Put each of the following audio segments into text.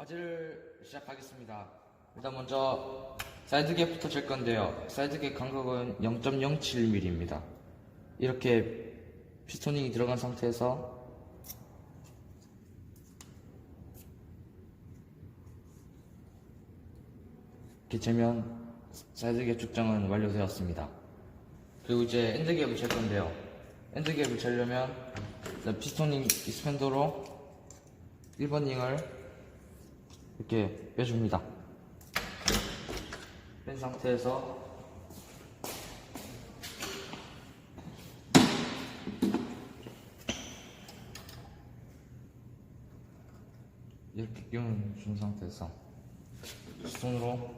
과제를 시작하겠습니다. 일단 먼저 사이드갭부터 잴 건데요. 사이드갭 간격은 0.07mm입니다. 이렇게 피스토닝이 들어간 상태에서 이렇게 재면 사이드갭 측정은 완료되었습니다. 그리고 이제 엔드갭을 잴 건데요. 엔드갭을 재려면 피스토닝 익스펜더로 1번 링을 이렇게 빼줍니다. 뺀 상태에서 이렇게 끼운 준 상태에서 손으로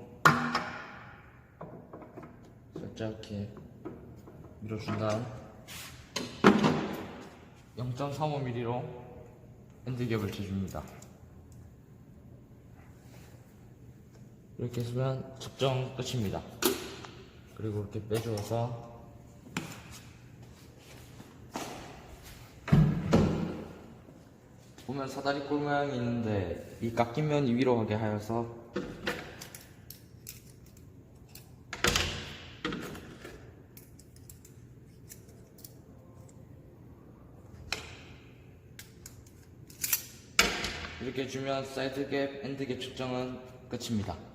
살짝 이렇게 밀어준 다음 0.35mm로 엔드갭을 재줍니다. 이렇게 해주면 측정 끝입니다. 그리고 이렇게 빼주어서 보면 사다리 꼴 모양이 있는데 이 깎인 면이 위로 가게 하여서 이렇게 주면 사이드 갭, 엔드 갭 측정은 끝입니다.